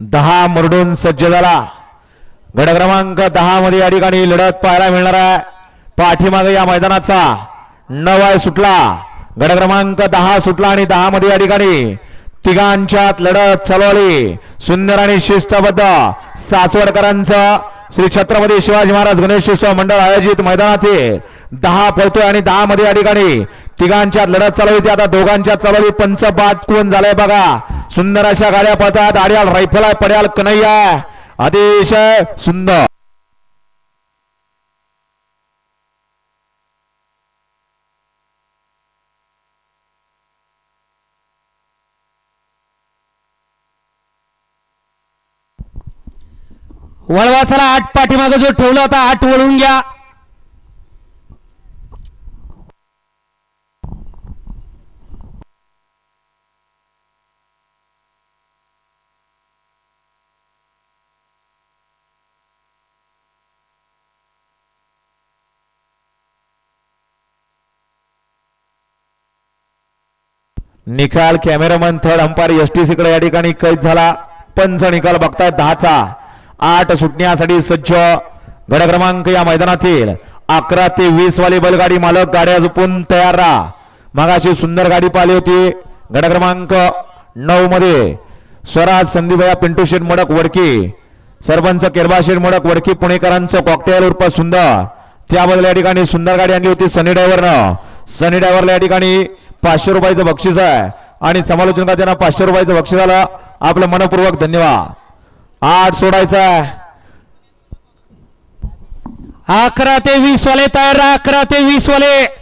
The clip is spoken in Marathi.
दहा मरडून सज्ज झाला. गड क्रमांक दहा मध्ये या ठिकाणी लढत पाहायला मिळणार आहे. पाठीमागे या मैदानाचा नव आहे सुटला. गड क्रमांक दहा सुटला आणि दहा मध्ये या ठिकाणी तिघांच्यात लढत चालवली. सुंदर आणि शिस्तबद्ध सासवडकरांचं श्री छत्रपती शिवाजी महाराज गणेश उत्सव मंडळ आयोजित मैदानातील दहा पळतोय आणि दहा मध्ये या ठिकाणी तिघांच्यात लढत चालवली ती आता दोघांच्यात चालवली पंच बाद कोण झालंय बघा. सुंदर अशा गाड्या पळतात. आड्याल रायफल आहे पड्याल कन्हैया अतिशय सुंदर. वळवाचाला आठ पाठीमागे जो ठेवला होता आठ वळून घ्या. निकाल cameraman third umpire S T सीकडे या ठिकाणी कैद झाला. पंच निकाल बघताय दहाचा. आठ सुटण्यासाठी सज्ज. गड क्रमांक या मैदानातील अकरा ते वीस वाली बैलगाडी मालक गाड्या झोपून तयार राहा. मगाशी सुंदर गाडी पाहिली होती. गड क्रमांक नऊ मध्ये स्वराज संदीपया पिंटू शेठ मोडक वडकी. सरपंच केरबा शेठ मोडक वडकी पुणेकरांचं कॉकटेल उर्फ सुंदर. त्याबद्दल या ठिकाणी सुंदर गाडी आणली होती सनी ड्रायव्हरनं सनी ड्रायव्हरला या ठिकाणी पाचशे रुपयाचं बक्षीस आहे. आणि समालोचन त्यांना पाचशे रुपयाचं बक्षीस आलं. आपलं मनपूर्वक धन्यवाद. आठ सोडायचं आहे. अकरा ते वीस वाले तयार अकरा ते वीस वाले.